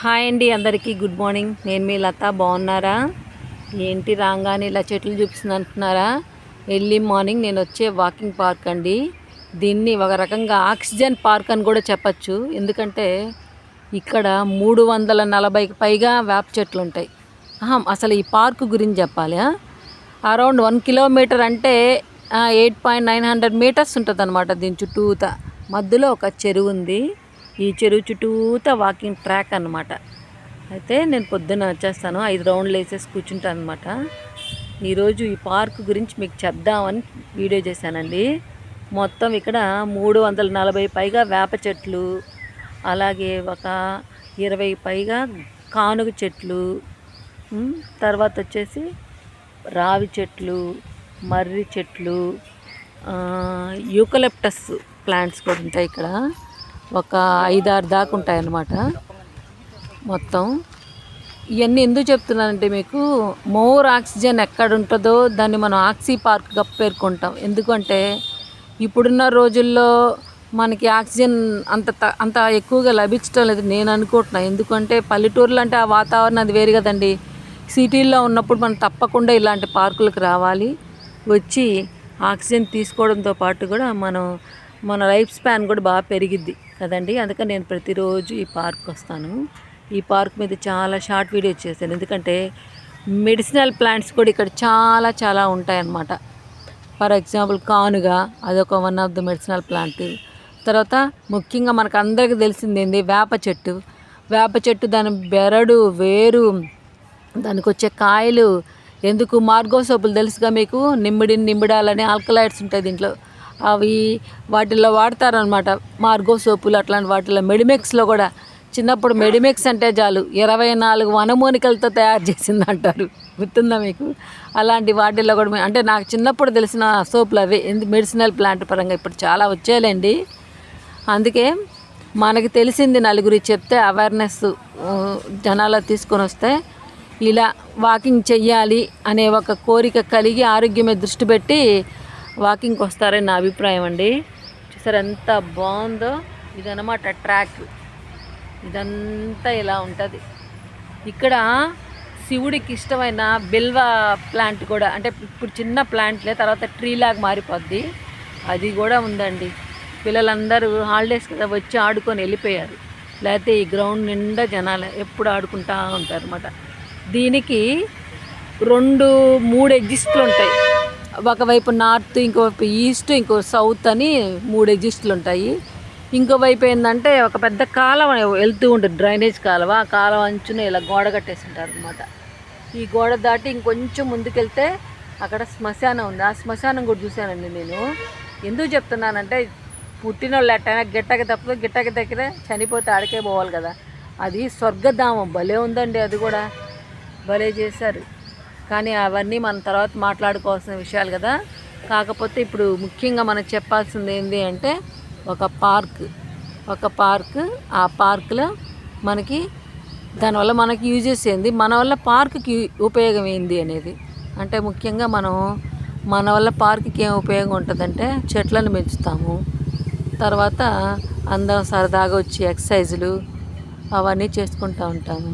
Hi అండి అందరికీ good morning. నేను మీ లత బాగున్నారా? ఏంటి రాగానే ఇలా చెట్లు చూపిస్తుంది అంటున్నారా ఎర్లీ మార్నింగ్ నేను వచ్చే వాకింగ్ పార్క్ అండి. దీన్ని ఒక రకంగా ఆక్సిజన్ పార్క్ అని కూడా చెప్పచ్చు. ఎందుకంటే ఇక్కడ మూడు వందల నలభైకి పైగా వేప చెట్లు ఉంటాయి. అసలు ఈ పార్క్ గురించి చెప్పాలి అరౌండ్ వన్ కిలోమీటర్ అంటే eight point nine hundred meters ఉంటుంది అనమాట దీని చుట్టూత. మధ్యలో ఒక చెరువు ఉంది. ఈ చెరువు చుట్టూత వాకింగ్ ట్రాక్ అన్నమాట. అయితే నేను పొద్దున్న వచ్చేస్తాను. ఐదు రౌండ్లు వేసేసి కూర్చుంటాను అనమాట ఈరోజు ఈ పార్క్ గురించి మీకు చెప్దామని వీడియో చేశానండి. మొత్తం ఇక్కడ మూడు వందల నలభై పైగా వేప చెట్లు అలాగే ఒక ఇరవై పైగా కానుగ చెట్లు తర్వాత వచ్చేసి రావి చెట్లు మర్రి చెట్లు యూకలెప్టస్ యూకలిప్టస్ ప్లాంట్స్ కూడా ఉంటాయి ఇక్కడ. ఒక ఐదారు దాకా ఉంటాయి అన్నమాట మొత్తం. ఇవన్నీ ఎందుకు చెప్తున్నానంటే మీకు మోర్ ఆక్సిజన్ ఎక్కడ ఉంటుందో దాన్ని మనం ఆక్సీ పార్క్గా పేర్కొంటాం. ఎందుకంటే ఇప్పుడున్న రోజుల్లో మనకి ఆక్సిజన్ అంత త- అంత ఎక్కువగా లభించడం లేదు నేను అనుకుంటున్నా. ఎందుకంటే పల్లెటూర్లు అంటే ఆ వాతావరణం అది వేరు కదండి. సిటీల్లో ఉన్నప్పుడు మనం తప్పకుండా ఇలాంటి పార్కులకు రావాలి. వచ్చి ఆక్సిజన్ తీసుకోవడంతో పాటు కూడా మనం మన లైఫ్ స్పాన్ కూడా బాగా పెరిగిద్ది. కదండి. అందుకని నేను ప్రతిరోజు ఈ పార్క్ వస్తాను. ఈ పార్క్ మీద చాలా షార్ట్ వీడియో చేశాను. ఎందుకంటే మెడిసినల్ ప్లాంట్స్ కూడా ఇక్కడ చాలా చాలా ఉంటాయన్నమాట. ఫర్ ఎగ్జాంపుల్ కానుగా అదొక one of the medicinal plant. తర్వాత ముఖ్యంగా మనకు అందరికీ తెలిసింది ఏంది? వేప చెట్టు. వేప చెట్టు దాని బెరడు వేరు దానికి వచ్చే కాయలు ఎందుకు? మార్గో సోపులు తెలుసుగా మీకు? నిమ్మిడి నిమ్మిడాలని ఆల్కలైడ్స్ ఉంటాయి దీంట్లో. అవి వాటిల్లో వాడతారనమాట మార్గో సోపులు అట్లాంటి వాటిలో మెడిమెక్స్లో కూడా చిన్నప్పుడు మెడిమెక్స్ అంటే చాలు ఇరవై నాలుగు వనమూనికలతో తయారు చేసింది అంటారు గుర్తుందా మీకు? అలాంటి వాటిల్లో కూడా అంటే నాకు చిన్నప్పుడు తెలిసిన సోపులు అవి ఎందు మెడిసినల్ ప్లాంట్ పరంగా ఇప్పుడు చాలా వచ్చేయాలండి. అందుకే మనకి తెలిసింది నలుగురికి చెప్తే అవేర్నెస్ జనాలు తీసుకొని వస్తే ఇలా వాకింగ్ చెయ్యాలి అనే ఒక కోరిక కలిగి ఆరోగ్యం మీద దృష్టి పెట్టి వాకింగ్కి వస్తారని నా అభిప్రాయం అండి. చూసారు ఎంత బాగుందో. ఇదన్నమాట ట్రాక్. ఇదంతా ఇలా ఉంటుంది. ఇక్కడ శివుడికి ఇష్టమైన బిల్వ ప్లాంట్ కూడా అంటే ఇప్పుడు చిన్న ప్లాంట్లే తర్వాత ట్రీ లాగా మారిపోద్ది. అది కూడా ఉందండి. పిల్లలందరూ హాలిడేస్ కదా వచ్చి ఆడుకొని వెళ్ళిపోయారు. లేకపోతే ఈ గ్రౌండ్ నిండా జనాలు ఎప్పుడు ఆడుకుంటా ఉంటారు అన్నమాట దీనికి రెండు మూడు ఎగ్జిస్ట్లు ఉంటాయి. ఒకవైపు నార్త్ ఇంకోవైపు ఈస్ట్ ఇంకో సౌత్ అని మూడు ఎగ్జిస్టులు ఉంటాయి. ఇంకోవైపు ఏంటంటే ఒక పెద్ద కాలం వెళ్తూ ఉంటుంది డ్రైనేజ్ కాలువ. ఆ కాలం అంచున ఇలా గోడ కట్టేసి ఉంటారు అనమాట ఈ గోడ దాటి ఇంకొంచెం ముందుకెళ్తే అక్కడ శ్మశానం ఉంది. ఆ శ్మశానం కూడా చూశానండి నేను. ఎందుకు చెప్తున్నానంటే పుట్టిన వాళ్ళు ఎట్టైనా గిట్టకి తప్పదు గిట్టకి దగ్గర చనిపోతే ఆడికే పోవాలి కదా. అది స్వర్గధామం. భలే ఉందండి అది కూడా. భలే చేశారు. కానీ అవన్నీ మన తర్వాత మాట్లాడుకోవాల్సిన విషయాలు కదా. కాకపోతే ఇప్పుడు ముఖ్యంగా మనం చెప్పాల్సింది ఏంటి అంటే ఒక పార్క్. ఒక పార్క్ ఆ పార్క్లో మనకి దానివల్ల మనకి యూజెస్ ఏంది? మన వల్ల పార్క్కి ఉపయోగం ఏంది అనేది. అంటే ముఖ్యంగా మనం మన వల్ల పార్క్కి ఏం ఉపయోగం ఉంటుందంటే చెట్లను పెంచుతాము. తర్వాత అందరం సరదాగా వచ్చి ఎక్సర్సైజులు అవన్నీ చేసుకుంటూ ఉంటాము.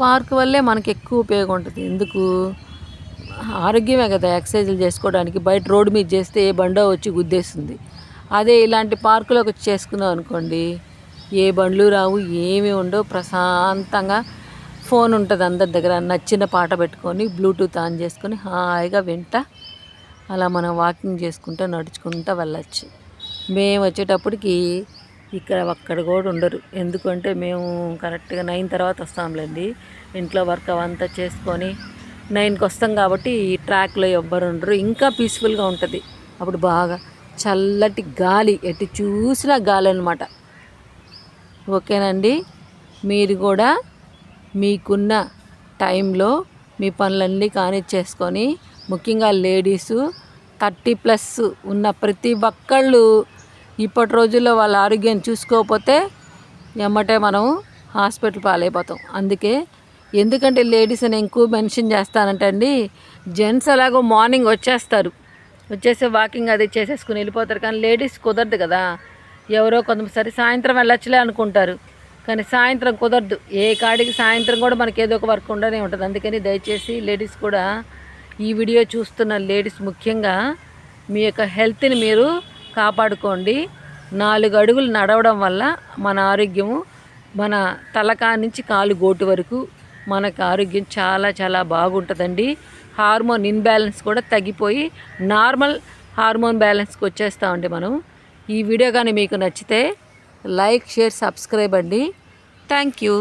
పార్క్ వల్లే మనకి ఎక్కువ ఉపయోగం ఉంటుంది. ఎందుకు? ఆరోగ్యమే కదా ఎక్సర్సైజులు చేసుకోవడానికి. బయట రోడ్డు మీద చేస్తే ఏ బండో వచ్చి గుద్దేస్తుంది. అదే ఇలాంటి పార్కులోకి వచ్చి చేసుకున్నాం అనుకోండి ఏ బండ్లు రావు ఏమీ ఉండవు. ప్రశాంతంగా ఫోన్ ఉంటుంది అందరి దగ్గర. నచ్చిన పాట పెట్టుకొని బ్లూటూత్ ఆన్ చేసుకొని హాయిగా వింటా. అలా మనం వాకింగ్ చేసుకుంటూ నడుచుకుంటూ వెళ్ళచ్చు. మేము వచ్చేటప్పటికి ఇక్కడ ఒక్కడ కూడా ఉండరు. ఎందుకంటే మేము కరెక్ట్గా నైన్ తర్వాత వస్తాంలేండి. ఇంట్లో వర్క్ అవంతా చేసుకొని నైన్కి వస్తాం కాబట్టి ఈ ట్రాక్లో ఎవ్వరు ఉండరు. ఇంకా పీస్ఫుల్గా ఉంటుంది. అప్పుడు బాగా చల్లటి గాలి ఎటు చూసినా గాలి అనమాట ఓకేనండి? మీరు కూడా మీకున్న టైంలో మీ పనులన్నీ కానిచ్చేసుకొని ముఖ్యంగా లేడీసు థర్టీ ప్లస్ ఉన్న ప్రతి ఒక్కళ్ళు ఇప్పటి రోజుల్లో వాళ్ళ ఆరోగ్యం చూసుకోకపోతే ఎమ్మటే మనం హాస్పిటల్ పాలైపోతాం. అందుకే ఎందుకంటే లేడీస్ అని ఎక్కువ మెన్షన్ చేస్తానంటే అండి జెంట్స్ అలాగో మార్నింగ్ వచ్చేస్తారు. వచ్చేసి వాకింగ్ అది చేసేసుకుని వెళ్ళిపోతారు. కానీ లేడీస్ కుదరదు కదా. ఎవరో కొంతమంది సాయంత్రం వెళ్ళొచ్చులే అనుకుంటారు. కానీ సాయంత్రం కుదరదు. ఏ కాడికి సాయంత్రం కూడా మనకి ఏదో ఒక వర్క్ ఉండనే ఉంటుంది. అందుకని దయచేసి లేడీస్ కూడా ఈ వీడియో చూస్తున్న లేడీస్ ముఖ్యంగా మీ యొక్క హెల్త్ని మీరు కాపాడుకోండి. నాలుగు అడుగులు నడవడం వల్ల మన ఆరోగ్యము మన తలకా నుంచి కాలు గోటు వరకు మనకు ఆరోగ్యం చాలా చాలా బాగుంటుందండి. హార్మోన్ ఇన్బ్యాలెన్స్ కూడా తగ్గిపోయి నార్మల్ హార్మోన్ బ్యాలెన్స్కి వచ్చేస్తామండి మనం ఈ వీడియో కానీ మీకు నచ్చితే లైక్ షేర్ సబ్స్క్రైబ్ అండి. Thank you.